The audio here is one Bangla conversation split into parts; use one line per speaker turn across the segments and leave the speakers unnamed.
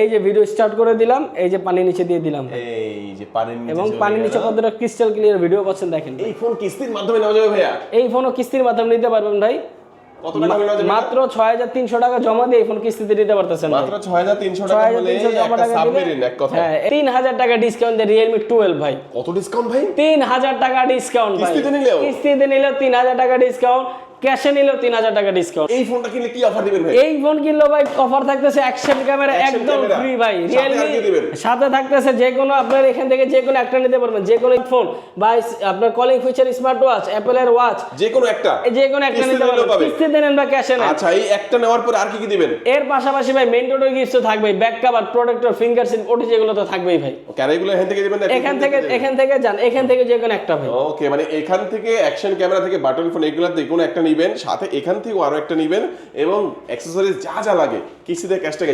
এই যে ভিডিও স্টার্ট করে দিলাম এই যে পানি নিচে দিয়ে দিলাম।
এই যে পানির নিচে
এবং পানির নিচে কতটা ক্রিস্টাল ক্লিয়ার ভিডিও পাচ্ছেন দেখেন।
এই ফোন কিস্তির মাধ্যমে নেওয়া যাবে ভাইয়া।
এই ফোনও কিস্তির মাধ্যমে নিতে পারবেন ভাই। মাত্র ছয় হাজার তিনশো টাকা জমা দিয়ে ফোন কিস্তিতে নিতে পারতেছেন।
মাত্র
ছয় হাজার তিনশো টাকা
সাবমেরিন এক কথা
হ্যাঁ তিন হাজার টাকা ডিসকাউন্ট দিয়ে রিয়েলমি টুয়েলভ ভাই।
কত ডিসকাউন্ট ভাই?
তিন হাজার টাকা ডিসকাউন্ট
কিস্তিতে নিলেও?
কিস্তিতে নিলেও তিন হাজার টাকা ডিসকাউন্ট ক্যাশে নিলেও তিন হাজার টাকা ডিসকাউন্ট
এই ফোনটা কিনলে কি অফার দিবেন ভাই?
এই ফোন কিনলো ভাই অফার থাকতেছে অ্যাকশন ক্যামেরা একদম ফ্রি ভাই রিয়েলমি? সাথে থাকতেছে যে কোনো আপনার এখান থেকে যে কোনো একটা নিতে পারবেন যে কোনো ফোন বা আপনার কলিং ফিচার স্মার্ট ওয়াচ অ্যাপেলের ওয়াচ
যে কোনো একটা।
যে কোনো একটা নিতে পারবেন।
পাবে।
কিস্তিতে নেন বা ক্যাশে নেন।
আচ্ছা এই একটা নেওয়ার পর আর কি কি দিবেন?
এর পাশাপাশি ভাই মেন ডোর গিফট থাকবে back cover protector finger seal ওটি যেগুলো তো থাকবেই ভাই।
ক্যারাইগুলো এখান থেকে দিবেন
এখান থেকে এখান থেকে যান এখান থেকে যে কোনো একটা ভাই।
ওকে মানে এখান থেকে অ্যাকশন ক্যামেরা থেকে বাটন ফোন এগুলোতে কোনো একটা নিবেন সাথে এখান থেকে আরও একটা নিবেন এবং অ্যাকসেসরিজ যা যা লাগে কিস্তিতে ক্যাশ টাকা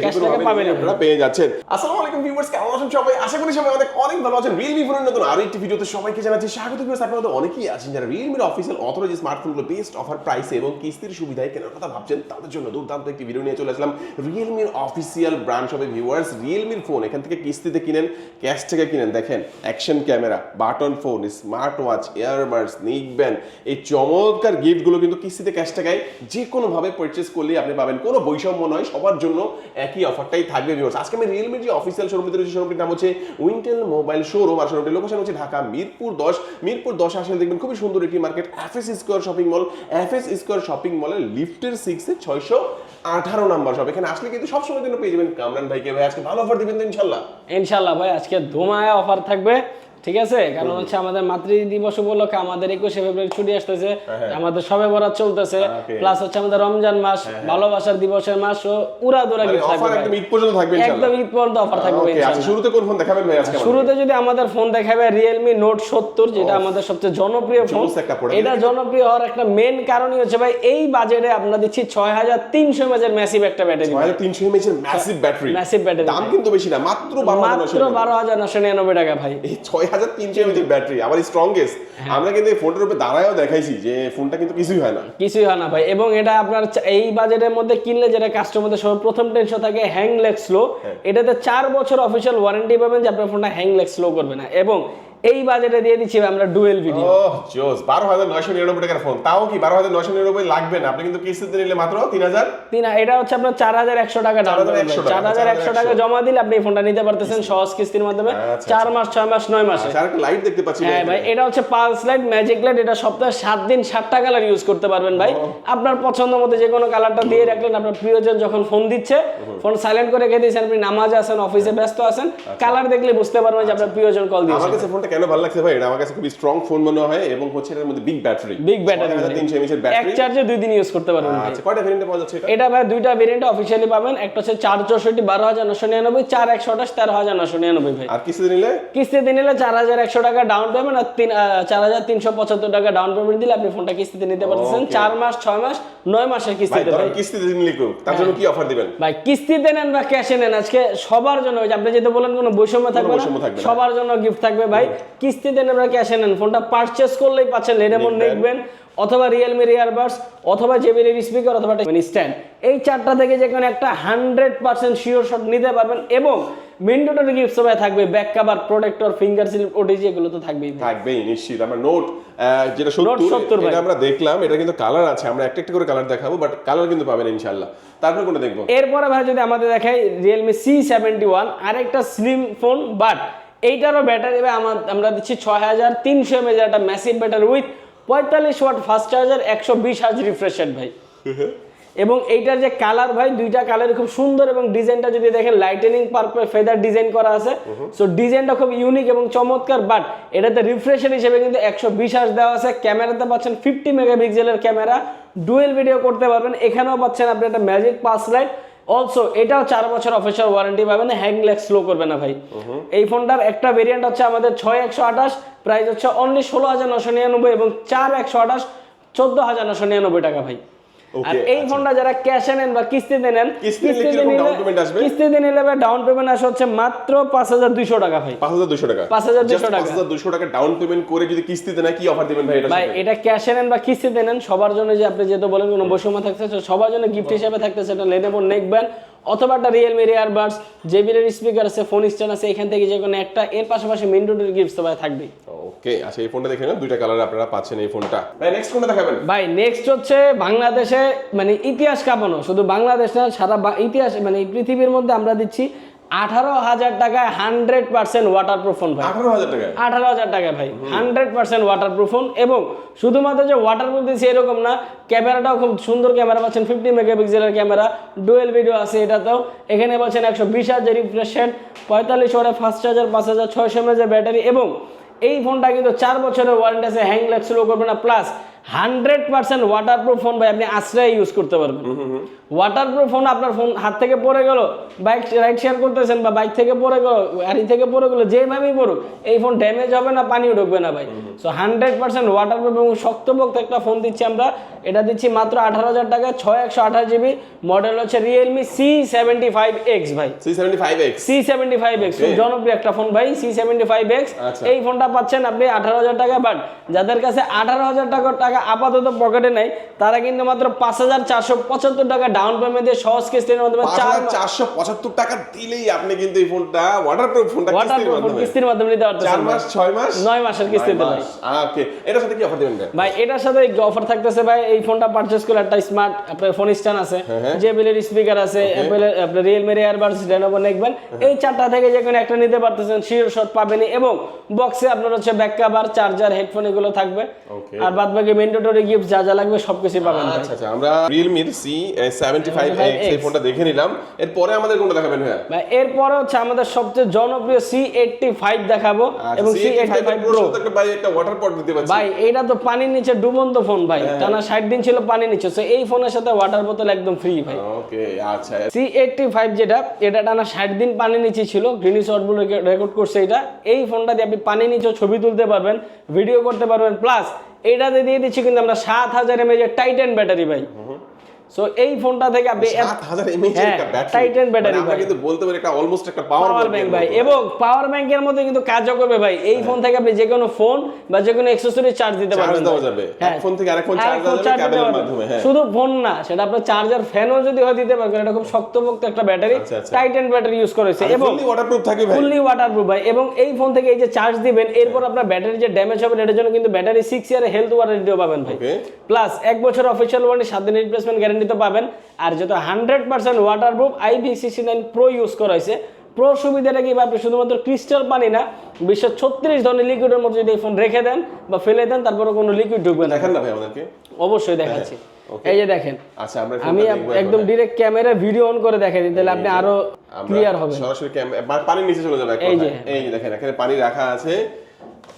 আপনারা পেয়ে যাচ্ছেন। আসসালামু আলাইকুম ভিউয়ার্স কেমন আছেন সবাই? আশা করি সবাই অনেক অনেক ভালো আছেন। রিয়েলমি ফোনের নতুন আরও একটি ভিডিওতে সবাইকে জানাচ্ছি স্বাগত ভিউয়ার্স আপনারা তো অনেকেই আছেন যারা রিয়েলমির অফিসিয়াল অথরাইজ স্মার্টফোনগুলো বেস্ট অফার প্রাইসে এবং কিস্তির সুবিধায় কেনার কথা ভাবছেন তাদের জন্য দুর্দান্ত একটি ভিডিও নিয়ে চলে আসলাম। রিয়েলমির অফিসিয়াল ব্র্যান্ড শপে ভিউয়ার্স রিয়েলমির ফোন এখান থেকে কিস্তিতে কিনেন ক্যাশ থেকে কিনেন। দেখেন action camera button phone smart watch earbuds neckband এই চমৎকার গিফটগুলো কিন্তু কিস্তিতে ক্যাশ টাকায় যে কোনোভাবে পারচেস করলে আপনি পাবেন। কোনো বৈষম্য নয়, সবার জন্য একই অফারটাই থাকবে ভিউয়ার্স আজকে আমি রিয়েলমির যে অফিসিয়াল শোরুমটিতে রয়েছে শোরুমটির নাম হচ্ছে উইন্টেল মোবাইল শোরুম আর শোরুমটির লোকেশন হচ্ছে ঢাকা মিরপুর দশ। মিরপুর দশ আসলে দেখবেন খুবই সুন্দর একটি market F S square shopping mall F S square shopping মলের লিফটের সিক্সে ছয়শো আঠারো নাম্বার সব এখানে আসলে কিন্তু সবসময় জন্য পেয়ে যাবেন কামরান ভাইকে। ভাই, আজকে ভালো অফার দিবেন তো ইনশাল্লাহ?
ইনশাল্লাহ ভাই, আজকে ধুমায় অফার থাকবে। ঠিক আছে? কারণ হচ্ছে আমাদের মাতৃ দিবস উপলক্ষে আমাদের একুশে ফেব্রুয়ারি ছুটি আসতেছে। আমাদের সবে বরাত চলতেছে। প্লাস হচ্ছে আমাদের রমজান মাস ভালোবাসার দিবসের মাস ও উড়া দুরা
মানে
গিফট থাকবে
একদম ঈদ পর্যন্ত থাকবে
একদম ঈদ পর্যন্ত অফার থাকবে
আচ্ছা শুরুতে কোন ফোন দেখাবেন ভাই আজকে
শুরুতে যদি আমাদের ফোন দেখাবে রিয়েলমি নোট সত্তর যেটা আমাদের সবচেয়ে জনপ্রিয় ফোন। এটা জনপ্রিয় হওয়ার একটা মেন কারণই হচ্ছে ভাই এই বাজেটে আমরা দিচ্ছি ছয় হাজার তিনশো এমএজের ম্যাসিভ একটা ব্যাটারি
2300 mAh এর ম্যাসিভ ব্যাটারি
Massive battery।
দাম কিন্তু বেশি না মাত্র 12900
মাত্র বারো হাজার নশো নিরানব্বই টাকা ভাই।
এই 6300 তিনশো এর ব্যাটারি আবার স্ট্রংগেস্ট আমরা কিন্তু এই ফোনটার উপরে দাঁড়ায়ও দেখাইছি যে ফোনটা কিন্তু কিছুই হয় না।
কিছুই হয় না ভাই। এবং এটা আপনার এই বাজেটের মধ্যে কিনলে যেটা কাস্টমারদের সব প্রথম টেনশন থাকে হ্যাং লেগ স্লো এটাতে চার বছর অফিসিয়াল ওয়ারেন্টি পাবেন যে আপনার ফোনটা হ্যাং লেগ স্লো করবে না। এবং এই বাজেটে দিয়ে দিচ্ছি আমরা ডুয়েল ভিডিও।
ওহ জোস 12999 টাকার ফোন তাও কি 12999 লাগবে না? আপনি কিন্তু কিস্তিতে নিলে মাত্র 3000
তিন এটা হচ্ছে আপনার চার হাজার একশো টাকা ডাউন
4100 টাকা, 4100
জমা দিলে আপনি এই ফোনটা নিতে পারতেছেন সহজ কিস্তির মাধ্যমে।
আচ্ছা,
চার মাস ছয় মাস নয় মাসে।
আচ্ছা আর একটা লাইট দেখতে পাচ্ছি
হ্যাঁ ভাই এটা হচ্ছে পালস লাইট ম্যাজিক লাইট এটা সপ্তাহে সাত দিন সাতটা কালার ইউজ করতে পারবেন ভাই। আপনার পছন্দ মতো যে কোনো কালারটা দিয়ে রাখলেন আপনার প্রিয়জন যখন ফোন দিচ্ছে ফোন সাইলেন্ট করে রেখে দিয়েছেন আপনি নামাজে আছেন অফিসে ব্যস্ত আছেন কালার দেখলে বুঝতে পারবেন যে আপনার প্রিয়জন কল
আমার কাছে ফোনটা কেন ভালো লাগছে ভাই? এটা আমার কাছে খুবই স্ট্রং ফোন মনে হয় এবং হচ্ছে এর মধ্যে big battery
big battery
6300 mAh এর ব্যাটারি এক
চার্জে দুই দিন ইউজ করতে পারবেন
আচ্ছা কয়টা ভেরিয়েন্টে পাওয়া যাচ্ছে এটা?
এটা ভাই দুইটা ভেরিয়েন্ট অফিসিয়ালি পাবেন। একটা হচ্ছে চার চৌষট্টি বারো হাজার নশো নিরানব্বই চার একশো আঠাশ তেরো হাজার নশো নিরানব্বই ভাই।
আর কিস্তিতে নিলে?
কিস্তিতে নিলে চার হাজার একশো টাকা ডাউন পেমেন্ট আর তিন চার হাজার তিনশো পঁচাত্তর টাকা ডাউন পেমেন্ট দিলে আপনি ফোনটা কিস্তিতে নিতে পারতেছেন।
Okay.
চার মাস ছয় মাস নয় মাসের
ভাই
কিস্তিতে ভাই।
কিস্তিতে নিলে তার জন্য কি অফার দিবেন?
ভাই কিস্তিতে নেন বা ক্যাশে নেন আজকে সবার জন্য আপনি যেটা বলেন কোনো বৈষম্য থাকবে না। সবার জন্য গিফট থাকবে ভাই। কিস্তিতে বা ক্যাশে নেন। ফোনটা পারচেস করলেই পাচ্ছেন
নিকবেন।
নেকবেন অথবা রিয়েলমি ইয়ারবাডস অথবা জেবিএল স্পিকার অথবা স্ট্যান্ড এই চারটা থেকে যে কোনো একটা হান্ড্রেড পার্সেন্ট শিওর শট নিতে পারবেন এবং মিন্টোটার গিফট সবাই থাকবে back cover protector finger OTG এগুলো তো থাকবেই
থাকবেই নিশ্চিত। আমরা নোট যেটা সত্তর এটা আমরা দেখলাম এটা কিন্তু কালার আছে আমরা একটা একটা করে কালার দেখাবো বাট কালার কিন্তু পাবেন ইনশাল্লাহ তারপরে কোনটা দেখব?
এরপরে ভাই যদি আমাদের দেখাই রিয়েলমি সি সেভেন্টি ওয়ান আরেকটা স্লিম ফোন বাট এইটারও ব্যাটারি ভাই আমার, আমরা দিচ্ছি ছয় হাজার তিনশো এমএজ একটা ম্যাসিভ ব্যাটারি উইথ পঁয়তাল্লিশ ওয়াট ফাস্ট চার্জার একশো বিশ হাজ রিফ্রেশ ভাই। এবং এইটার যে কালার ভাই, দুইটা কালার খুব সুন্দর এবং ডিজাইনটা যদি দেখেন লাইটেনিং পার্পল ফেদার ডিজাইন করা আছে। সো ডিজাইনটা খুব ইউনিক এবং চমৎকার বাট এটাতে রিফ্রেশার হিসেবে কিন্তু একশো বিশ হাজ দেওয়া আছে। ক্যামেরাতে পাচ্ছেন ফিফটি মেগাপিক্সেলের ক্যামেরা। ডুয়েল ভিডিও করতে পারবেন। এখানেও পাচ্ছেন আপনি একটা ম্যাজিক পাস লাইট অলসো এটাও চার বছর অফিসিয়াল ওয়ারেন্টি পাবেন হ্যাং লেগ স্লো করবে না ভাই। এই ফোনটার একটা ভেরিয়েন্ট হচ্ছে আমাদের ছয় একশো আঠাশ প্রাইস হচ্ছে অনলি ষোলো হাজার নশো নিরানব্বই এবং চার একশো আঠাশ চোদ্দ হাজার নশো নিরানব্বই টাকা ভাই। আর এই ফোনটা যারা ক্যাশে নেন বা কিস্তিতে নেন
কিস্তিতে নিলে আসবে?
কিস্তিতে নিলে ডাউন পেমেন্ট আসে হচ্ছে মাত্র পাঁচ হাজার দুইশো টাকা ভাই।
পাঁচ হাজার দুশো টাকা।
5200
Just
টাকা।
5200 টাকা ডাউন পেমেন্ট করে যদি কিস্তিতে নেয় কি অফার দিবেন ভাই এটা
ভাই এটা ক্যাশে নেন বা কিস্তিতে নেন সবার জন্য যে আপনি যেহেতু বলেন কোনো বৈষম্য থাকছে সবার জন্য গিফট হিসেবে থাকতেছে এটা লেনেভো নেক ব্যান্ড অথবা একটা রিয়েলমি ইয়ারবাডস জেবিলের স্পিকার আছে ফোন স্ট্যান্ড আছে এখান থেকে যে কোনো একটা এর পাশাপাশি মেন রোডের গিফট সবাই থাকবে
ওকে আচ্ছা এই ফোনটা দেখে নেন দুইটা কালার আপনারা পাচ্ছেন এই ফোনটা ভাই নেক্সট কোনটা দেখাবেন?
ভাই নেক্সট হচ্ছে বাংলাদেশে মানে ইতিহাস কাঁপানো শুধু বাংলাদেশ না সারা বা- ইতিহাস মানে পৃথিবীর মধ্যে আমরা দিচ্ছি আঠারো হাজার টাকায় hundred percent waterproof phone ভাই।
আঠারো হাজার টাকা
আঠারো হাজার টাকা ভাই hundred percent waterproof phone এবং শুধুমাত্র যে ওয়াটার প্রুফ দিচ্ছে এরকম না ক্যামেরাটাও খুব সুন্দর ক্যামেরা পাচ্ছেন ফিফটি মেগাপিক্সেলের ক্যামেরা ডুয়েল ভিডিও আছে এটাতেও এখানে পাচ্ছেন একশো বিশ হাজার রিফ্রেশ রেট পঁয়তাল্লিশ ওয়াটে ফাস্ট চার্জার পাঁচ হাজার ছয়শো এমএজের ব্যাটারি এবং এই ফোনটা কিন্তু চার বছরের ওয়ারেন্টি আছে হ্যাং ল্যাগ স্লো করবে না plus hundred percent waterproof phone ভাই আপনি আশ্রয় ইউজ করতে পারবেন। ওয়াটার প্রুফ ফোন আপনার ফোন হাত থেকে পড়ে গেল বাইক রাইড শেয়ার করতেছেন বা বাইক থেকে পড়ে গেল গাড়ি থেকে পড়ে গেলো যেভাবেই পড়ুক এই ফোন ড্যামেজ হবে না পানিও ঢুকবে না ভাই। So hundred percent waterproof এবং শক্তপোক্ত একটা ফোন দিচ্ছি আমরা। এটা দিচ্ছি মাত্র আঠারো হাজার টাকা ছয় একশো আঠাশ জিবি মডেল হচ্ছে Realme C seventy five X ভাই।
C seventy five X
C seventy five X. জনপ্রিয় একটা ফোন ভাই সি সেভেন্টি ফাইভ এক্স। এই ফোনটা পাচ্ছেন আপনি আঠারো হাজার টাকা বাট যাদের কাছে আঠারো হাজার টাকা টাকা আপাতত পকেটে নেই। তারা কিন্তু মাত্র পাঁচ হাজার চারশো পঁচাত্তর টাকা ডাউন পেমেন্ট দিয়ে সহজ কিস্তির মাধ্যমে চার
চারশো পঁচাত্তর টাকা দিলেই আপনি কিন্তু এই ফোনটা ওয়াটারপ্রুফ ফোনটা
ওয়াটার
কিস্তির মাধ্যমে।
নিতে
চার মাস ছয় মাস?
নয় মাসের কিস্তিতে ভাই।
ওকে এটার সাথে কি অফার দিবেন ভাই?
এটার সাথে অফার থাকতেছে ভাই? এই ফোনটা পারচেজ করে একটা স্মার্ট আপনার ফোন স্ট্যান্ড আছে।
হ্যাঁ।
জেবিলের স্পিকার আছে অ্যাপেলের আপনার রিয়েলমি এয়ারবাডস রেনোভো নেকবেন এই চারটা থেকে যে কোনো একটা নিতে পারতেছেন শিওর শট পাবেনই। এবং বক্সে আপনার হচ্ছে ব্যাক কভার চার্জার হেডফোন এগুলো থাকবে। আর বাদ গিফট যা যা লাগবে সবকিছু পাবেন
আচ্ছা আচ্ছা আমরা সি সেভেন্টি এই ফোনটা দেখে নিলাম। এরপরে আমাদের কোনটা দেখাবেন ভাইয়া?
ভাই এরপরে হচ্ছে আমাদের সবচেয়ে জনপ্রিয় সি দেখাবো এবং সি এইটটি ফাইভ
একটা ভাই একটা ওয়াটার পট দিতে পারছি।
ভাই এটা তো পানির নিচে ডুবন্ত ফোন ভাই।
হ্যাঁ।
টানা ষাট দিন ছিল পানির নিচে। So এই ফোনের সাথে ওয়াটার বোতল একদম ফ্রি ভাই।
ওকে আচ্ছা।
সি এইটটি ফাইভ যেটা এটা টানা ষাট দিন পানির নিচে ছিল। গ্রিনিস অটবুল রেকর্ড করছে এটা। এই ফোনটা দিয়ে আপনি পানির নিচে ছবি তুলতে পারবেন ভিডিও করতে পারবেন। প্লাস এটাতে দিয়ে দিচ্ছি কিন্তু আমরা সাত হাজার এমএজ এর টাইটেন ব্যাটারি ভাই। সো এই ফোনটা থেকে আপনি এত-
সাত হাজার এমএইচ
হ্যাঁ,
একটা ব্যাটারি
battery
আমরা
ভাই।
কিন্তু বলতে পারি একটা অলমোস্ট একটা পাওয়ার
ব্যাংক ভাই। এবং পাওয়ার ব্যাংকের মধ্যে কিন্তু কাজও করবে ভাই। এই ফোন থেকে আপনি যে কোনো ফোন বা যে কোনো অ্যাক্সেসরি চার্জ দিতে
চার্জ
পারবেন
দেওয়া যাবে।
হ্যাঁ।
এক ফোন থেকে আরেক ফোন চার্জ দেওয়া যাবে ক্যাবেলের মাধ্যমে হ্যাঁ।
শুধু ফোন না সেটা আপনার চার্জার ফ্যানও যদি হয় দিতে পারবেন। এটা খুব শক্তপোক্ত একটা ব্যাটারি
আচ্ছা, আচ্ছা।
টাইটেন ব্যাটারি ইউজ করেছে এবং
ফুললি ওয়াটারপ্রুফ থাকে ভাই।
ফুললি ওয়াটারপ্রুফ ভাই। এবং এই ফোন থেকে এই যে চার্জ দিবেন এরপর আপনার ব্যাটারি যে ড্যামেজ হবে এটার জন্য কিন্তু ব্যাটারি সিক্স ইয়ার হেলথ ওয়ারেন্টিও পাবেন ভাই। প্লাস এক বছর অফিসিয়াল ওয়ারেন্টি সাত দিনের রিপ্লেসমেন্ট গ্যারান্টি তো পাবেন আর যেহেতু hundred percent waterproof IP sixty nine pro use করা হয়েছে প্রো সুবিধাটা কি আপনি শুধুমাত্র ক্রিস্টাল পানি না বিশ্ব ছত্রিশ ধরনের লিকুইডের মধ্যে যদি ফোন রেখে দেন বা ফেলে দেন তারপরে কোনো লিকুইড ঢুকবে না।
দেখেন না ভাই আমাদেরকে।
অবশ্যই দেখাচ্ছি। এই যে দেখেন
আচ্ছা আমরা
আমি একদম। ডিরেক্ট ক্যামেরা ভিডিও অন করে দেখাই দিই তাহলে আপনি
আরও
ক্লিয়ার হবে
সরাসরি ক্যাম- পা- পানির নিচে চলে যাবে
এই যে।
এই যে দেখেন এখানে পানি রাখা আছে।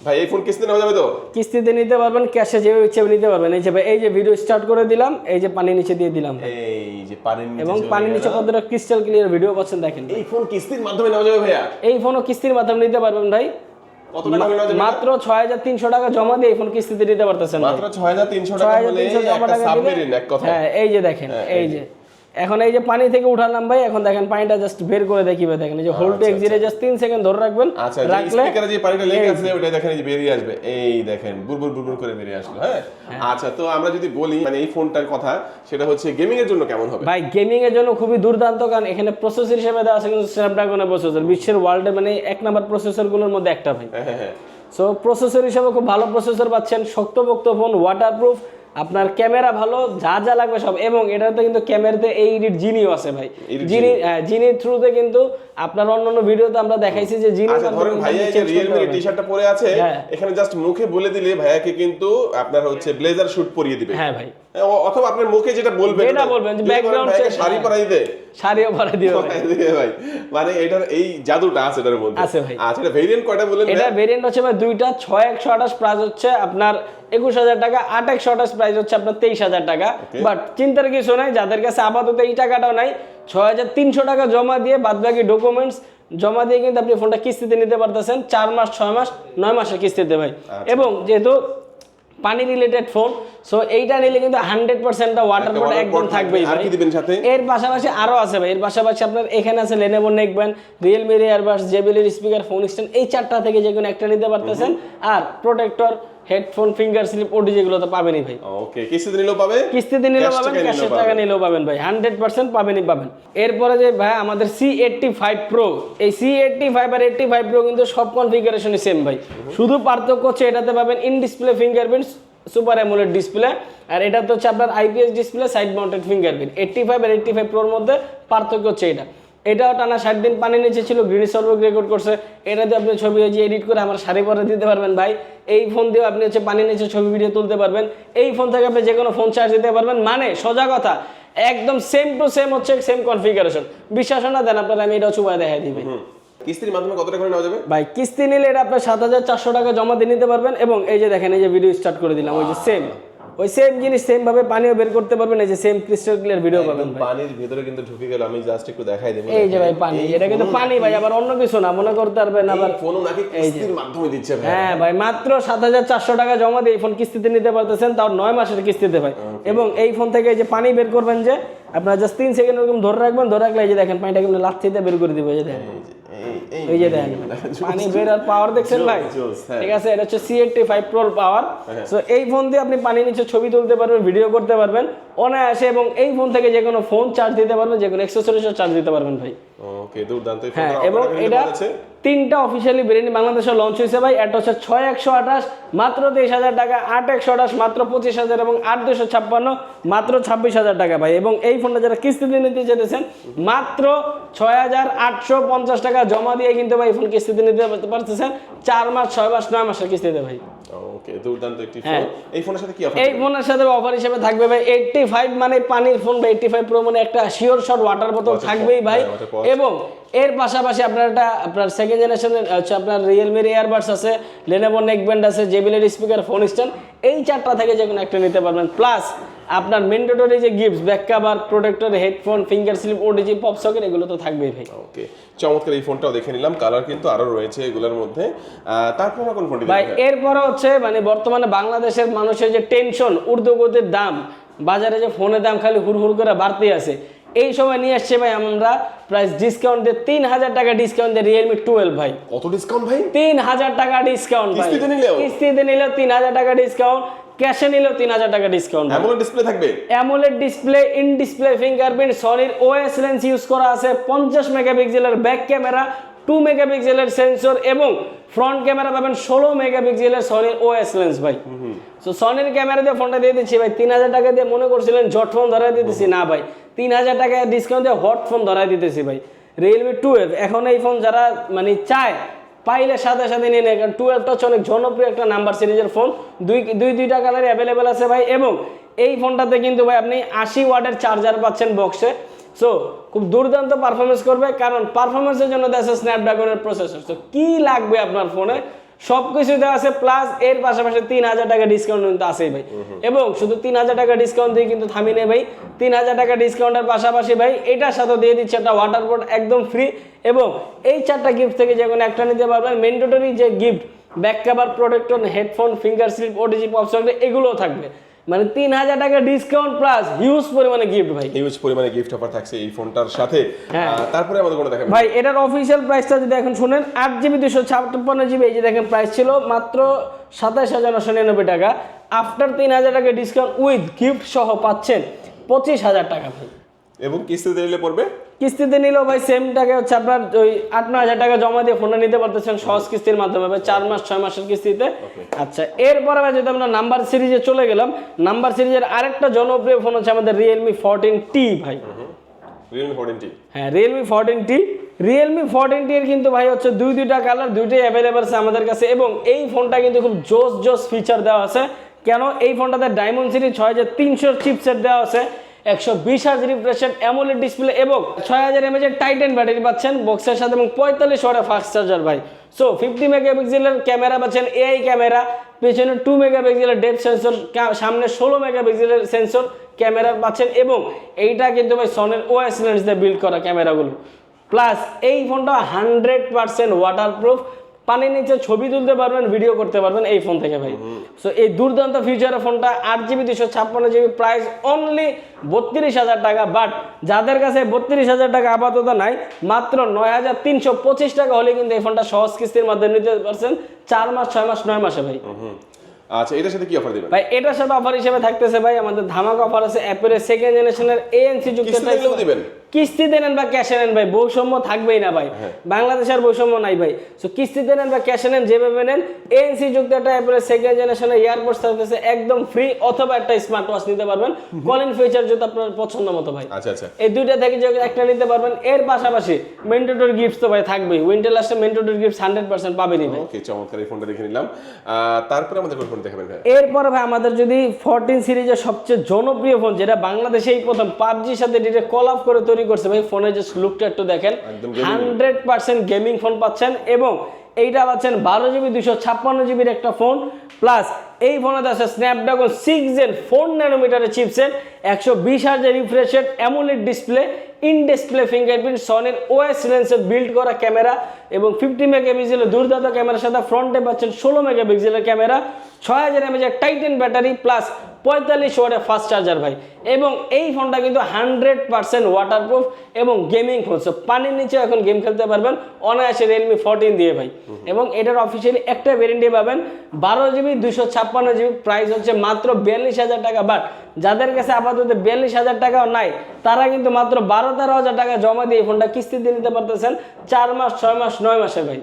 ভাই এই ফোন কিস্তি নেওয়া যাবে তো?
কিস্তিতে নিতে পারবেন ক্যাশে যেভাবে ইচ্ছে নিতে পারবেন। এই যে ভাই, এই যে ভিডিও স্টার্ট করে দিলাম এই যে পানি নিচে দিয়ে দিলাম।
এই যে পানির নিচে
এবং পানির নিচে কতটা ক্রিস্টাল ক্লিয়ার ভিডিও পাচ্ছেন দেখেন
এই ফোন কিস্তির মাধ্যমে নেওয়া যাবে ভাইয়া?
এই ফোনও কিস্তির মাধ্যমে নিতে পারবেন ভাই। মাত্র ছয় হাজার তিনশো টাকা জমা দিয়ে এই ফোন কিস্তিতে নিতে পারতেছেন
মাত্র ছয় হাজার তিনশো
ছয়
টাকা
হ্যাঁ এই যে দেখেন
হ্যাঁ,
এই যে। এখন এই যে পানি থেকে উঠালাম ভাই এখন দেখেন পানিটা জাস্ট বের করে দেখিবে দেখেন এই যে হোল্ড এক্সিটে জাস্ট তিন সেকেন্ড ধরে রাখবেন
আচ্ছা
রাখলে
স্পিকারে যে পানিটা লেগে আছে ওটা দেখেন এই যে বেরিয়ে আসবে। এই দেখেন বুরবুর বুরবুর করে বেরিয়ে আসলো হ্যাঁ? আচ্ছা তো আমরা যদি বলি মানে এই ফোনটার কথা সেটা হচ্ছে গেমিং এর জন্য কেমন হবে?
ভাই গেমিং এর জন্য খুবই দুর্দান্ত কারণ এখানে প্রসেসর হিসেবে দেওয়া আছে কিন্তু স্ন্যাপড্রাগনের প্রসেসর বিশ্বের ওয়ার্ল্ডে মানে এক নাম্বার প্রসেসরগুলোর মধ্যে একটা ভাই।
হ্যাঁ হ্যাঁ হ্যাঁ।
সো প্রসেসর হিসেবে খুব ভালো প্রসেসর পাচ্ছেন শক্তপোক্ত ফোন ওয়াটারপ্রুফ আপনার ক্যামেরা ভালো যা যা লাগবে সব। এবং এটাতে কিন্তু ক্যামেরাতে এই এডিট জিনিও আছে ভাই। জিনি হ্যাঁ, থ্রুতে কিন্তু আপনার অন্যান্য ভিডিওতে আমরা দেখাইছি যে জিনি
আচ্ছা ধরেন ভাইয়া এই রিয়েলমি টি শার্টটা পরে আছে
হ্যাঁ।
এখানে জাস্ট মুখে বলে দিলে ভাইয়াকে কিন্তু আপনার হচ্ছে ব্লেজার শুট পরিয়ে দিবে।
হ্যাঁ ভাই।
অথবা আপনার মুখে যেটা বলবেন
যেটা বলবেন, যে
ভাইয়াকে
check-
শাড়ি
হ্যাঁ।
পরাই দিতে
শাড়িও পরে দিও ভাই।
ভাই। মানে এটার এই জাদুটা আছে এটার মধ্যে।
আছে ভাই।
আচ্ছা এটা ভেরিয়েন্ট কয়টা বলেন
এটা ভেরিয়েন্ট হচ্ছে ভাই দুইটা ছয় একশো আঠাশ প্রাইস হচ্ছে আপনার একুশ হাজার টাকা আট একশো আঠাশ প্রাইস হচ্ছে আপনার তেইশ হাজার টাকা। বাট চিন্তার কিছু নাই যাদের কাছে আপাতত এই টাকাটাও নাই ছয় হাজার তিনশো টাকা জমা দিয়ে বাদ বাকি ডকুমেন্টস জমা দিয়ে কিন্তু আপনি ফোনটা কিস্তিতে নিতে পারতেছেন চার মাস ছয় মাস নয় মাসের কিস্তিতে ভাই।
আচ্ছা।
এবং যেহেতু পানি রিলেটেড ফোন সো এইটা নিলে কিন্তু হান্ড্রেড পার্সেন্ট ওয়াটার
একটা
একদম থাকবেই এর পাশাপাশি আরও আছে ভাই এর পাশাপাশি আপনার এখানে আছে লেনেভো নেকব্যান্ড রিয়েলমি এয়ারবাস জেবিলের স্পিকার ফোন স্ট্যান্ড এই চারটা থেকে যে কোনো একটা নিতে পারতেছেন। আর প্রোটেক্টর হেডফোন ফিঙ্গার স্লিপ ওডি যেগুলো তো পাবেনই ভাই।
ওকে কিস্তিতে নিলেও পাবে?
কিস্তিতে নিলেও পাবেন
টাকায়
টাকা নিলেও পাবেন। ভাই। হান্ড্রেড পার্সেন্ট পাবেনই পাবেন। এরপরে যে ভাই আমাদের সি এইটটি ফাইভ প্রো এই সি এইটটি ফাইভ আর এইটটি ফাইভ প্রো কিন্তু সব কনফিগারেশনই সেম ভাই। শুধু পার্থক্য হচ্ছে এটাতে পাবেন in display fingerprint super AMOLED display আর এটা তো হচ্ছে আপনার IPS display side mounted fingerprint eighty five আর এইটটি ফাইভ প্রোর মধ্যে পার্থক্য হচ্ছে এটা। এটাও টানা ষাট দিন পানি নিচে ছিল গ্রিনি সর্বক রেকর্ড করছে। এটা দিয়ে আপনি ছবি যে এডিট করে আমার শাড়ি পরে দিতে পারবেন ভাই। এই ফোন দিয়ে আপনি হচ্ছে পানি নিচে ছবি ভিডিও তুলতে পারবেন। এই ফোন থেকে আপনি যে কোনো ফোন চার্জ দিতে পারবেন। মানে সোজা কথা একদম সেম টু সেম হচ্ছে সেম কনফিগারেশন বিশ্বাস না দেন আপনার আমি এটা চুপায় দেখাই দিবে।
কিস্তির মাধ্যমে কত টাকা করে নেওয়া যাবে?
ভাই কিস্তি নিলে এটা আপনার সাত হাজার চারশো টাকা জমা দিয়ে নিতে পারবেন এবং এই যে দেখেন এই যে ভিডিও স্টার্ট করে দিলাম ওই যে সেম ওই সেম জিনিস সেম ভাবে পানিও বের করতে পারবেন এই যে সেম ক্রিস্টাল ক্লিয়ার ভিডিও পাবেন
পানির ভিতরে কিন্তু ঢুকে গেল আমি জাস্ট একটু দেখাই দেবো
এই যে ভাই পানি এটা কিন্তু পানি ভাই আবার অন্য কিছু না মনে করতে পারবেন আবার
ফোনও নাকি কিস্তির মাধ্যমে দিচ্ছে ভাই।
হ্যাঁ ভাই মাত্র সাত হাজার চারশো টাকা জমা দিয়ে এই ফোন কিস্তিতে নিতে পারতেছেন তাও নয় মাসের কিস্তিতে ভাই। এবং এই ফোন থেকে এই যে পানি বের করবেন যে আপনার জাস্ট তিন সেকেন্ড এরকম ধরে রাখবেন ধরে রাখলে এই যে দেখেন পানিটা কিন্তু লাচ্ছিতে বের করে দিবে এই যে দেখেন।
এই
যে দেখেন পানি বেরার পাওয়ার দেখছেন ভাই
হ্যাঁ।
ঠিক আছে এটা হচ্ছে সি এইটটি ফাইভ প্রোর পাওয়ার। সো এই ফোন দিয়ে আপনি পানি নিচে ছবি তুলতে পারবেন ভিডিও করতে পারবেন অনায়াসে এবং এই ফোন থেকে যে কোনো ফোন চার্জ দিতে পারবেন যে কোনো এক্সেসরিজও চার্জ দিতে পারবেন ভাই
ওকে দুর্দান্ত।
হ্যাঁ এবং এটা তিনটা অফিসিয়ালি ভেরিয়েন্ট বাংলাদেশে লঞ্চ হয়েছে ভাই একটা হচ্ছে ছয় একশো আঠাশ মাত্র তেইশ হাজার টাকা আট একশো আঠাশ মাত্র পঁচিশ হাজার এবং আট দুশো ছাপ্পান্ন মাত্র ছাব্বিশ হাজার টাকা ভাই। এবং এই ফোনটা যারা কিস্তিতে নিতে চেয়েছেন মাত্র ছয় হাজার আটশো পঞ্চাশ টাকা জমা দিয়ে কিন্তু ভাই ফোন কিস্তিতে নিতে পারতেছেন। চার মাস ছয় মাস নয় মাসের কিস্তিতে ভাই।
ওকে দুর্দান্ত একটি
হ্যাঁ।
ফোন এই ফোনের সাথে কি অফার
এই ফোনের সাথে অফার হিসেবে থাকবে ভাই এইটটি ফাইভ মানে পানির ফোন বা প্রো মানে একটা শিওর শট ওয়াটার বোতল থাকবেই ভাই।
হ্যাঁ।
এবং এর পাশাপাশি আপনার একটা আপনার সেকেন্ড জেনারেশনের হচ্ছে আপনার রিয়েলমির আছে লেনোভো নেকব্যান্ড আছে জেবিলের স্পিকার ফোন স্ট্যান্ড এই চারটা থেকে যে কোনো একটা নিতে পারবেন। প্লাস আপনার মেন্ডেটরি যে gifts back cover protector headphone finger slip OTG pop socket এগুলো তো থাকবেই ভাই।
ওকে চমৎকার এই ফোনটাও দেখে নিলাম কালার কিন্তু আরও রয়েছে এগুলোর মধ্যে। তারপর কোন ফোনটি
ভাই? এরপরে হচ্ছে মানে বর্তমানে বাংলাদেশের মানুষের যে টেনশন ঊর্ধ্বগতির দাম বাজারে যে ফোনের দাম খালি হুড় হুড় করে বাড়তে আছে। এই সময় নিয়ে আসছে ভাই আমরা প্রাইস ডিসকাউন্ট দিয়ে তিন হাজার টাকা ডিসকাউন্ট দিয়ে রিয়েলমি টুয়েলভ ভাই।
কত ডিসকাউন্ট ভাই?
তিন হাজার টাকা ডিসকাউন্ট
কিস্তিতে নিলেও?
তিন হাজার টাকা ডিসকাউন্ট ক্যাশে নিলেও তিন হাজার টাকা ডিসকাউন্ট
অ্যামোলেড ডিসপ্লে থাকবে?
AMOLED display in display fingerprint সনির OS lens use করা আছে পঞ্চাশ মেগাপিক্সেলের ব্যাক ক্যামেরা টু মেগাপিক্সেলের সেন্সর এবং ফ্রন্ট ক্যামেরা পাবেন ষোলো মেগাপিক্সেলের সনির ওএস লেন্স ভাই। সো সনির ক্যামেরা দিয়ে ফোনটা দিয়ে দিচ্ছি ভাই। তিন হাজার টাকা দিয়ে মনে করছিলেন জট ফোন ধরাই দিতেছি না ভাই। তিন হাজার টাকা ডিসকাউন্ট দিয়ে হট ফোন ধরাই দিতেছি ভাই। রিয়েলমি টুয়েলভ এখন এই ফোন যারা মানে চায় পাইলে সাথে সাথে নিয়ে নেয় কারণ টুয়েলভটা হচ্ছে অনেক জনপ্রিয় একটা নাম্বার সিরিজের ফোন দুই দুই, দুইটা কালার অ্যাভেলেবেল আছে ভাই, এবং এই ফোনটাতে কিন্তু ভাই আপনি আশি ওয়ার্ডের চার্জার পাচ্ছেন বক্সে সো খুব দুর্দান্ত পারফরমেন্স করবে, কারণ পারফরমেন্সের জন্য দেশে স্ন্যাপড্রাগনের প্রসেসর সো কী লাগবে আপনার ফোনে সব কিছু দেওয়া আছে প্লাস এর পাশাপাশি তিন হাজার টাকা ডিসকাউন্ট কিন্তু আছেই ভাই। এবং শুধু তিন হাজার টাকা ডিসকাউন্ট দিয়ে কিন্তু থামি নেই ভাই। তিন হাজার টাকা ডিসকাউন্টের পাশাপাশি ভাই এটার সাথে দিয়ে দিচ্ছে একটা ওয়াটার বোর্ড একদম ফ্রি এবং এই চারটা গিফট থেকে যে কোনো একটা নিতে পারবেন। মেন্ডেটরি যে gift back cover product headphone finger slip OTG pop এগুলোও থাকবে। মানে তিন হাজার টাকা ডিসকাউন্ট প্লাস হিউজ পরিমাণে গিফট ভাই।
হিউজ পরিমাণে গিফট অফার থাকছে এই ফোনটার সাথে।
হ্যাঁ।
তারপরে আমাদের কোনো দেখাবে।
ভাই এটার অফিসিয়াল প্রাইসটা যদি এখন শুনেন আট জিবি দুশো ছাপ্পান্ন জিবি এই যে দেখেন প্রাইস ছিল মাত্র সাতাশ হাজার নশো নিরানব্বই টাকা। আফটার তিন হাজার টাকা ডিসকাউন্ট উইথ গিফট সহ পাচ্ছেন পঁচিশ হাজার টাকা ভাই।
এবং কিস্তিতে দিলে পড়বে
কিস্তিতে নিলেও ভাই সেম টাকা হচ্ছে আপনার ওই আট নয় হাজার টাকা জমা দিয়ে ফোনটা নিতে পারতেছেন সহজ কিস্তির মাধ্যমে ভাই চার মাস ছয় মাসের কিস্তিতে। আচ্ছা এরপরে ভাই যদি আমরা নাম্বার সিরিজে চলে গেলাম নাম্বার সিরিজের আরেকটা জনপ্রিয় ফোন হচ্ছে আমাদের রিয়েলমি ফোরটিন টি ভাই।
রিয়েলমি ফোরটিন টি
হ্যাঁ Realme fourteen T Realme fourteen T এর কিন্তু ভাই হচ্ছে দুই দুইটা কালার দুইটাই অ্যাভেলেবেল আছে আমাদের কাছে এবং এই ফোনটা কিন্তু খুব জোস জোস ফিচার দেওয়া আছে। কেন? এই ফোনটাতে ডায়মন্ড সিরিজ ছয় হাজার তিনশো চিপসেট দেওয়া আছে। একশো বিশ হাজার রিফ্রেশের অ্যামোলেড ডিসপ্লে এবং ছয় হাজার এমএচের টাইটেন ব্যাটারি পাচ্ছেন বক্সের সাথে এবং পঁয়তাল্লিশ ওয়াটের ফাস্ট চার্জার ভাই। সো ফিফটি মেগাপিক্সেলের ক্যামেরা পাচ্ছেন এআই ক্যামেরা পেছনে টু মেগাপিক্সেলের ডেপ সেন্সর সামনে ষোলো মেগাপিক্সেলের সেন্সর ক্যামেরা পাচ্ছেন এবং এইটা কিন্তু ভাই সনের ওএস লেন্স দিয়ে বিল্ড করা ক্যামেরাগুলো প্লাস এই ফোনটা হান্ড্রেড পার্সেন্ট ওয়াটারপ্রুফ পানির নিচে ছবি তুলতে পারবেন ভিডিও করতে পারবেন এই ফোন থেকে ভাই। সো এই দুর্দান্ত ফিচারের ফোনটা আট জিবি দুশো ছাপ্পান্ন জিবি প্রাইস অনলি বত্রিশ হাজার টাকা। বাট যাদের কাছে বত্রিশ হাজার টাকা আপাতত নাই মাত্র নয় হাজার তিনশো পঁচিশ টাকা হলে কিন্তু এই ফোনটা সহজ কিস্তির মাধ্যমে নিতে পারছেন চার মাস ছয় মাস নয় মাসে ভাই।
আচ্ছা এটার সাথে কি অফার দিবেন?
ভাই এটার সাথে অফার হিসেবে থাকতেছে ভাই আমাদের ধামাক অফার আছে অ্যাপেলের সেকেন্ড জেনারেশনের এএনসি যুক্ত
দিবেন?
কিস্তিতে নেন বা ক্যাশে নেন ভাই বৈষম্য থাকবেই না ভাই।
হ্যাঁ।
বাংলাদেশের বৈষম্য নাই ভাই। সো কিস্তিতে নেন বা ক্যাশে নেন যেভাবে নেন এএনসি যুক্ত একটা অ্যাপেলের সেকেন্ড জেনারেশনের ইয়ারপোর্ট থাকতেছে একদম ফ্রি অথবা একটা স্মার্ট ওয়াচ নিতে পারবেন। কলিং ফিচার যদি আপনার পছন্দ মতো ভাই।
আচ্ছা আচ্ছা।
এই দুইটা থেকে যে একটা নিতে পারবেন। এর পাশাপাশি মেন্টোটোর গিফট তো ভাই থাকবেই। উইন্টার লাস্টে মেন্টোটোর গিফট হান্ড্রেড পার্সেন্ট পাবেনই ভাই।
ওকে চমৎকার এই ফোনটা দেখে নিলাম। তারপরে আমাদের কোন ফোন দেখাবেন ভাই?
এরপরে ভাই আমাদের যদি ফোরটিন সিরিজের সবচেয়ে জনপ্রিয় ফোন যেটা বাংলাদেশেই প্রথম পাবজির সাথে ডিরেক্ট কল আপ করে তৈরি করছে ভাই ফোনের যে লুকটা একটু দেখেন। হান্ড্রেড পার্সেন্ট গেমিং ফোন পাচ্ছেন এবং এইটা পাচ্ছেন বারো জিবি দুশো ছাপ্পান্ন জিবির একটা ফোন প্লাস এই ফোনে আছে স্ন্যাপড্রাগন সিক্স জেন ফোর ন্যানোমিটারের চিপসেট একশো বিশ হাজার রিফ্রেশের AMOLED display in display fingerprint সনের ওএস লেন্সের বিল্ড করা ক্যামেরা এবং ফিফটি মেগাপিক্সেলের দুর্দান্ত ক্যামেরার সাথে ফ্রন্টে পাচ্ছেন ষোলো মেগাপিক্সেলের ক্যামেরা ছয় হাজার এমএজের টাইটেন ব্যাটারি প্লাস পঁয়তাল্লিশ ওয়াটের ফাস্ট চার্জার ভাই। এবং এই ফোনটা কিন্তু হান্ড্রেড পার্সেন্ট ওয়াটারপ্রুফ এবং গেমিং ফোন সো পানির নিচে এখন গেম খেলতে পারবেন। অনায়াসে রিয়েলমি ফোরটিন দিয়ে ভাই। এবং এটার অফিসিয়ালি একটা ভ্যারেন্টি পাবেন। বারো জিবি দুশো ছাপ্পান্ন জিবি প্রাইস হচ্ছে মাত্র বিয়াল্লিশ হাজার টাকা। বাট যাদের কাছে আপাতত বিয়াল্লিশ হাজার টাকাও নাই তারা কিন্তু মাত্র বারো তেরো হাজার টাকা জমা দিয়ে এই ফোনটা কিস্তিতে নিতে পারতেছেন। চার মাস ছয় মাস নয় মাসে ভাই।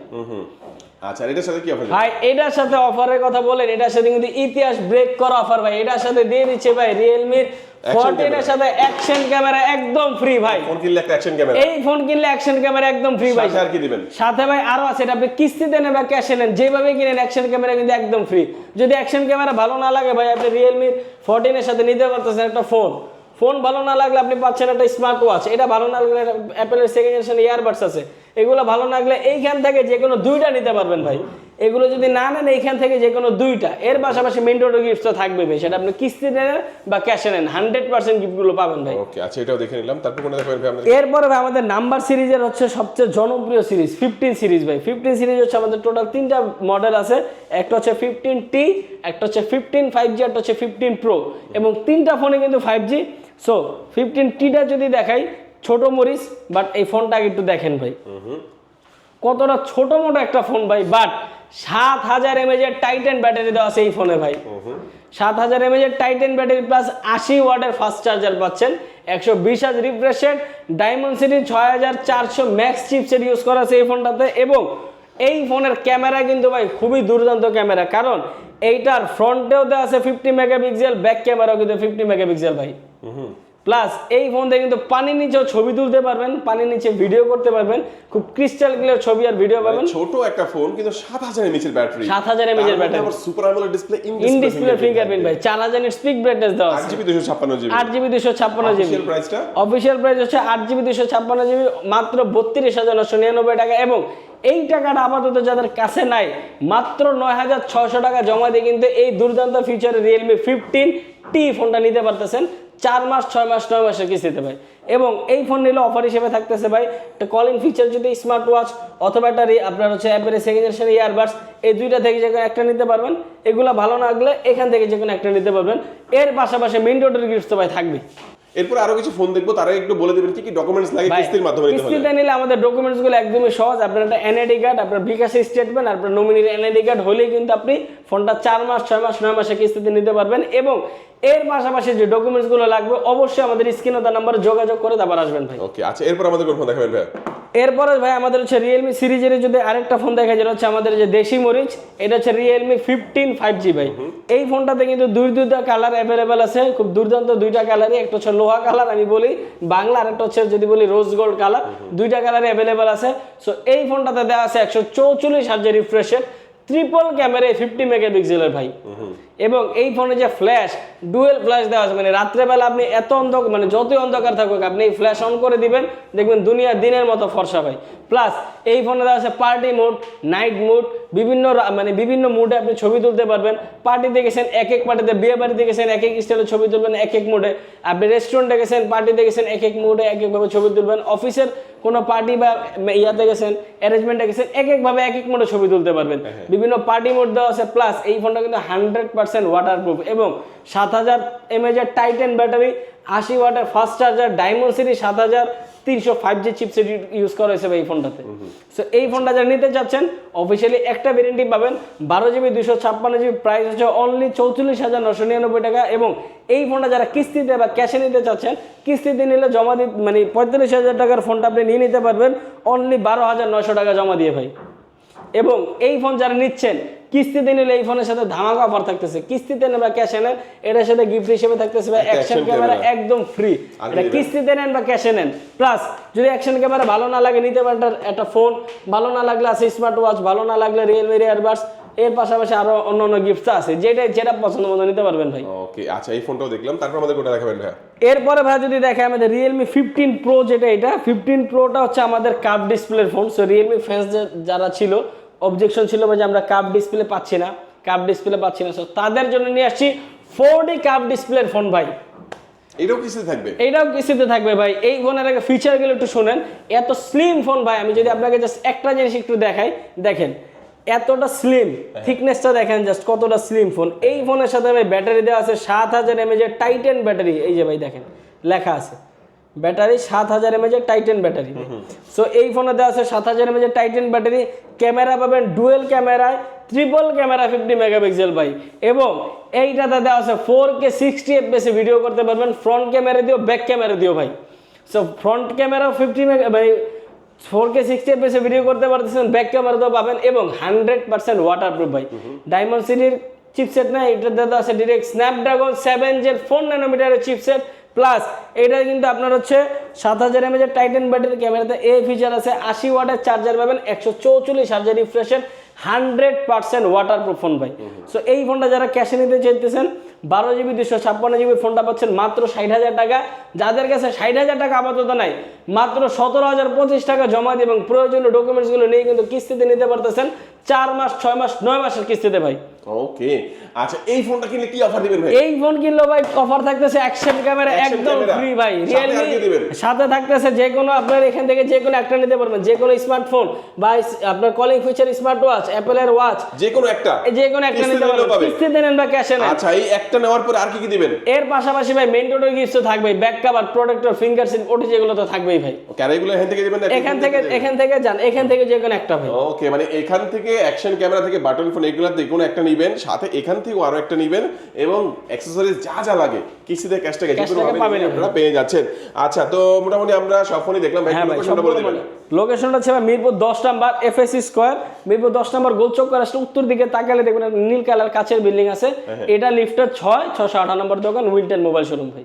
আচ্ছা এটার সাথে কি অফার
ভাই এটার সাথে অফারের কথা বলেন এটার সাথে কিন্তু ইতিহাস ব্রেক করা অফার ভাই। এটার সাথে দিয়ে দিচ্ছে ভাই রিয়েলমির ফোরটিনের সাথে অ্যাকশন ক্যামেরা একদম ফ্রি ভাই।
ফোন কিনলে একটা অ্যাকশন ক্যামেরা
এই ফোন কিনলে অ্যাকশন ক্যামেরা একদম ফ্রি ভাই।
আর কি দিবেন?
সাথে ভাই আরও আছে। এটা আপনি কিস্তিতে নেন বা ক্যাশে নেন যেভাবে কিনেন অ্যাকশন ক্যামেরা কিন্তু একদম ফ্রি যদি অ্যাকশন ক্যামেরা ভালো না লাগে ভাই আপনি রিয়েলমির ফোরটিনের সাথে নিতে পারতেছেন একটা ফোন ফোন ভালো না লাগলে আপনি পাচ্ছেন একটা স্মার্ট ওয়াচ এটা ভালো না লাগলে অ্যাপেলের সেকেন্ড জেনারেশন ইয়ারবাডস আছে। এগুলো ভালো না লাগলে এইখান থেকে যে কোনো দুইটা নিতে পারবেন ভাই। এগুলো যদি না নেন এইখান থেকে যে কোনো দুইটা। এর পাশাপাশি মেন্টোটো গিফট তো থাকবে ভাই। সেটা আপনি কিস্তি নেন বা ক্যাশে নেন। হান্ড্রেড পার্সেন্ট গিফটগুলো পাবেন ভাই।
ওকে আচ্ছা এটাও দেখে নিলাম। তারপর কোনটা দেখাবেন ভাই
এরপরে ভাই আমাদের নাম্বার সিরিজের হচ্ছে সবচেয়ে জনপ্রিয় সিরিজ ফিফটিন সিরিজ ভাই। ফিফটিন সিরিজ হচ্ছে আমাদের টোটাল তিনটা মডেল আছে। একটা হচ্ছে ফিফটিন টি একটা হচ্ছে ফিফটিন ফাইভ জি একটা হচ্ছে ফিফটিন প্রো এবং তিনটা ফোনে কিন্তু ফাইভ জি সো ফিফটিন টিটা যদি দেখাই ছোট মরিচ বাট এই ফোনটা একটু দেখেন ভাই। কতটা ছোট মোটো একটা ফোন ভাই বাট সাত হাজার এমএজের টাইটেন ব্যাটারি দেওয়া আছে এই ফোনে ভাই। সাত হাজার এমএজের টাইটেন ব্যাটারি প্লাস আশি ওয়াটের ফাস্ট চার্জার পাচ্ছেন। একশো বিশ হাজার রিফ্রেশের ডায়মন্ড সিটি ছয় হাজার চারশো ম্যাক্স চিপসেট ইউজ করা আছে এই ফোনটাতে। এবং এই ফোনের ক্যামেরা কিন্তু ভাই খুবই দুর্দান্ত ক্যামেরা কারণ এইটার ফ্রন্টেও দেওয়া আছে ফিফটি মেগাপিক্সেল ব্যাক ক্যামেরাও কিন্তু ফিফটি মেগাপিক্সেল ভাই। প্লাস এই ফোন কিন্তু পানির নিচেও ছবি তুলতে পারবেন পানির নিচে ভিডিও করতে পারবেন খুব ক্রিস্টাল ক্লিয়ার ছবি আর ভিডিও পাবেন।
ছোট একটা ফোন কিন্তু সাত হাজার এমএচের ব্যাটারি
7000 mAh এর battery।
Super AMOLED display
in display fingerprint ভাই। চার হাজার স্পিক ব্রাইটনেস দেওয়া
আট
আছে
জিবি দুশো ছাপ্পান্ন জিবি।
আট জিবি দুশো ছাপ্পান্ন জিবি। অফিসিয়াল প্রাইস হচ্ছে আট জিবি দুশো ছাপ্পান্ন জিবি মাত্র বত্রিশ হাজার নশো নিরানব্বই টাকা। এবং এই টাকাটা আপাতত যাদের কাছে নাই মাত্র নয় হাজার ছয়শো টাকা জমা দিয়ে কিন্তু এই দুর্দান্ত ফিচার রিয়েলমি ফিফটিন টি ফোনটা নিতে পারতেছেন। চার মাস, ছয় মাস, নয় মাসের কিস্তিতে ভাই। এবং এই ফোন নিলে অফার হিসেবে থাকতেছে ভাই একটা কলিং ফিচার যদি স্মার্ট ওয়াচ অথবা একটা আপনার হচ্ছে অ্যাপের সেকেন্ড জেনারেশন ইয়ারবাডস এই দুইটা থেকে যে কোনো একটা নিতে পারবেন। এগুলো ভালো না লাগলে এখান থেকে যে কোনো একটা নিতে পারবেন। এর পাশাপাশি মেইন রোডের গিফট তো ভাই থাকবে
এরপর আরও কিছু ফোন দেখব তারা একটু বলে দেবেন কি কি ডকুমেন্টস লাগে কিস্তির মাধ্যমে নিতে হবে।
কিস্তিতে নিলে আমাদের ডকুমেন্টসগুলো একদমই সহজ। আপনার একটা এনআইডি কার্ড আপনার বিকাশ স্টেটমেন্ট আপনার নমিনির এনআইডি কার্ড হলেই কিন্তু আপনি ফোনটা 4 মাস 6 মাস 9 মাসে কিস্তিতে নিতে পারবেন এবং এর পাশাপাশি যে ডকুমেন্টসগুলো লাগবে অবশ্যই আমাদের স্ক্রিনে দেওয়া নাম্বারে যোগাযোগ করে তারপর আসবেন ভাই।
ওকে আচ্ছা এরপর আমাদের কোন ফোন দেখাবেন ভাই
এরপরে ভাই আমাদের হচ্ছে রিয়েলমি সিরিজের যদি আরেকটা ফোন দেখা যেটা হচ্ছে আমাদের যে দেশি মরিচ এটা হচ্ছে রিয়েলমি ফিফটিন ফাইভ জি ভাই। এই ফোনটাতে কিন্তু দুই দুইটা কালার অ্যাভেলেবেল আছে খুব দুর্দান্ত দুইটা কালারই একটা হচ্ছে লোহা কালার আমি বলি বাংলা আর একটা হচ্ছে যদি বলি রোজ গোল্ড কালার দুইটা কালারই অ্যাভেলেবেল আছে। সো এই ফোনটাতে দেওয়া আছে একশো চৌচল্লিশ হাজার রিফ্রেশের ট্রিপল ক্যামেরায় ফিফটি মেগাপিক্সেলের ভাই। এবং এই ফোনে যে ফ্ল্যাশ ডুয়েল ফ্ল্যাশ দেওয়া আছে মানে রাত্রেবেলা আপনি এত অন্ধকার মানে যতই অন্ধকার থাকুক আপনি এই ফ্ল্যাশ অন করে দিবেন দেখবেন দুনিয়া দিনের মতো ফর্সা ভাই। প্লাস এই ফোনে দেওয়া আছে পার্টি মুড নাইট মুড বিভিন্ন মানে বিভিন্ন মুডে আপনি ছবি তুলতে পারবেন। পার্টিতে গেছেন এক এক পার্টিতে বিয়ে বাড়িতে গেছেন এক এক স্টাইলে ছবি তুলবেন এক এক মুডে আপনি রেস্টুরেন্টে গেছেন পার্টিতে গেছেন এক এক মুডে এক একভাবে ছবি তুলবেন। অফিসের কোনো পার্টি বা ইয়াতে গেছেন অ্যারেঞ্জমেন্টে গেছেন এক একভাবে এক এক মোডে ছবি তুলতে পারবেন। বিভিন্ন পার্টি মোড দেওয়া আছে প্লাস এই ফোনটা কিন্তু হান্ড্রেড পার্সেন্ট ওয়াটারপ্রুফ এবং সাত হাজার এমএজের টাইটেন ব্যাটারি আশি ওয়াটের ফাস্ট চার্জার ডায়মন্ড সিটি সাত হাজার তিনশো ফাইভ জি চিপসেট ইউজ করা হয়েছে এই ফোনটাতে সো এই ফোনটা যারা নিতে চাচ্ছেন অফিসিয়ালি একটা ভ্যারেন্টি পাবেন বারো জিবি দুশো ছাপ্পান্ন জিবি প্রাইস হচ্ছে অনলি চৌচল্লিশ হাজার নশো নিরানব্বই টাকা এবং এই ফোনটা যারা কিস্তিতে বা ক্যাশে নিতে চাচ্ছেন কিস্তিতে নিলে জমা দিতে মানে পঁয়তাল্লিশ হাজার টাকার ফোনটা আপনি নিয়ে নিতে পারবেন অনলি বারো হাজার নশো টাকা জমা দিয়ে ভাই। এবং এই ফোন যারা নিচ্ছেন কিস্তিতে নিলে এই ফোনের সাথে ধামাকা অফার থাকতেছে। কিস্তিতে নেন বা ক্যাশে নেন এটার সাথে গিফট হিসেবে থাকতেছে
বা
অ্যাকশন ক্যামেরা একদম ফ্রি এটা কিস্তিতে নেন বা ক্যাশে নেন প্লাস যদি অ্যাকশন ক্যামেরা ভালো না লাগে নিতে পারেন একটা- ফোন ভালো না লাগলে আছে স্মার্ট ওয়াচ ভালো না লাগলে রিয়েলমি ইয়ারবাডস এর পাশাপাশি আরও অন্য অন্য গিফট আছে। যেটা যেটা পছন্দ মতো নিতে পারবেন ভাই।
ওকে আচ্ছা এই ফোনটাও দেখলাম। তারপর আমাদের কোনটা দেখাবেন ভাইয়া?
এরপরে ভাই যদি দেখে আমাদের রিয়েলমি ফিফটিন প্রো যেটা এটা ফিফটিন প্রোটা হচ্ছে আমাদের কাপ ডিসপ্লের ফোন সো রিয়েলমি ফ্যান্স যারা ছিল অবজেকশন ছিল যে আমরা কাপ ডিসপ্লে পাচ্ছি না কাপ ডিসপ্লে পাচ্ছি না। সো তাদের জন্য নিয়ে আসছি ফোর ডি কাপ ডিসপ্লের ফোন ভাই।
এটাও কিস্তি থাকবে?
এইটাও কিস্তিতে থাকবে ভাই। এই ফোনের আগে ফিচারগুলো একটু শুনেন। এত স্লিম ফোন ভাই আমি যদি আপনাকে জাস্ট একটা জিনিস একটু দেখাই দেখেন এতটা স্লিম থিকনেসটা দেখেন জাস্ট কতটা স্লিম ফোন এই ফোনের সাথে ভাই ব্যাটারি দেওয়া আছে সাত হাজার এমএজের টাইটেন ব্যাটারি এই যে ভাই দেখেন লেখা আছে। ব্যাটারি সাত হাজার এমএজের টাইটেন ব্যাটারি। সো এই ফোনে দেওয়া আছে সাত হাজার এমএজের টাইটেন ব্যাটারি। ক্যামেরা পাবেন ডুয়েল ক্যামেরায় ট্রিপল ক্যামেরা ফিফটি মেগাপিক্সেল ভাই এবং এইটাতে দেওয়া আছে ফোর কে সিক্সটি এফপিএসে ভিডিও করতে পারবেন। ফ্রন্ট ক্যামেরা দিও ব্যাক ক্যামেরা দিও ভাই। So front camera fifty mega ভাই ফোর কে সিক্সটি এফ এফপিএসে ভিডিও করতে পারতেছেন ব্যাক ক্যামেরাতেও পাবেন এবং হান্ড্রেড পার্সেন্ট ওয়াটারপ্রুফ ভাই। ডায়মন্ড সিটির চিপসেট না এটাতে দেওয়া আছে direct Snapdragon seven gen four ন্যানোমিটারের chipset plus এটা কিন্তু আপনার হচ্ছে সাত হাজার এমএজের টাইটেন ব্যাটারি ক্যামেরাতে এই ফিচার আছে আশি ওয়াটের চার্জার পাবেন একশো চৌচল্লিশ হাজার রিফ্রেশের হান্ড্রেড পার্সেন্ট ওয়াটারপ্রুফ ফোন ভাই। সো এই ফোনটা যারা ক্যাশে নিতে চাইতেছেন বারো জিবি দুশো ছাপ্পান্ন জিবি ফোনটা পাচ্ছেন মাত্র ষাট হাজার টাকা। যাদের কাছে ষাট হাজার টাকা আপাতত নাই মাত্র সতেরো হাজার পঁচিশ টাকা জমা দিয়ে এবং প্রয়োজনীয় ডকুমেন্টসগুলো নিয়ে কিন্তু কিস্তিতে নিতে পারতেছেন চার মাস ছয় মাস নয় মাসের কিস্তিতে ভাই।
ওকে। আচ্ছা এই ফোনটা কিনলে কি অফার দিবেন ভাই?
এই ফোন কিনলো ভাই অফার থাকতেছে অ্যাকশন ক্যামেরা একদম ফ্রি ভাই রিয়েলমি সাথে থাকতেছে যে কোনো আপনার এখান থেকে যে কোনো একটা নিতে পারবেন যে কোনো স্মার্টফোন বা আপনার কলিং ফিচার স্মার্ট ওয়াচ অ্যাপেলের ওয়াচ
যে কোনো একটা।
যে কোনো একটা নিতে পারবেন। কিস্তিতে নেন বা ক্যাশে নেন।
আচ্ছা এই একটা নেওয়ার পরে আর কি কি দিবেন?
এর পাশাপাশি ভাই মেন টোটাল গিফট থাকবে ব্যাক কভার প্রোটেক্টর ফিঙ্গারপ্রিন্ট ওটি যেগুলো তো থাকবেই ভাই।
এগুলো এখান থেকে দিবেন
এখান থেকে এখান থেকে যান এখান থেকে যে কোনো একটা ভাই।
ওকে মানে এখান থেকে অ্যাকশন ক্যামেরা থেকে বাটন ফোন এগুলো যে কোনো একটা নিবেন সাথে এখান থেকে আরও একটা নিবেন এবং অ্যাক্সেসরিজ যা যা লাগে কিস্তিতে ক্যাশ টাকা আপনারা পেয়ে যাচ্ছেন। আচ্ছা তো মোটামুটি আমরা সব ফোনই দেখলাম। ভাই
হ্যাঁ
লোকেশনটা বলে দিবেন
লোকেশনটা হচ্ছে মিরপুর দশ নাম্বার এফএসসি স্কোয়ার মিরপুর দশ নাম্বার গোল চক্কর আসলে উত্তর দিকে তাকালে দেখবেন নীল কালার কাছের বিল্ডিং আছে। এটা লিফটের ছয় ছশো আঠান্ন নম্বর দোকান উইলটন মোবাইল শোরুম ভাই।